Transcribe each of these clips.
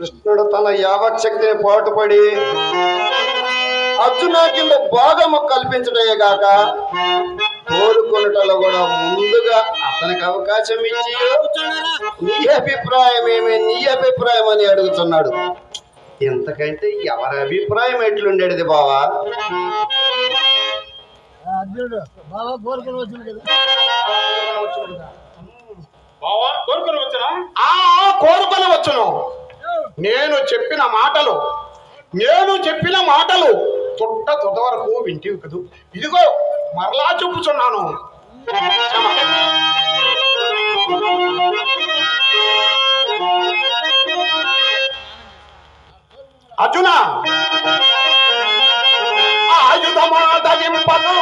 కృష్ణుడు తన యావశక్తిని పాటుపడి అర్జున కింద భాగము కల్పించడమే గాక కోరుకొనుటలో కూడా ముందుగా అతనికి అవకాశం ఇచ్చి నీ అభిప్రాయం ఏమి నీ అభిప్రాయం అని అడుగుతున్నాడు. ఇంతకంటే ఎవరి అభిప్రాయం ఎట్లుండేది బావా? కోరుకొని వచ్చును. నేను చెప్పిన మాటలు నేను చెప్పిన మాటలు తొట్ట తుద వరకు వింటివి కదూ. ఇదిగో మరలా చెప్పుచున్నాను. అర్జున ఆయుధమా తగింపను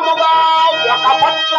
అని ఒక పట్ల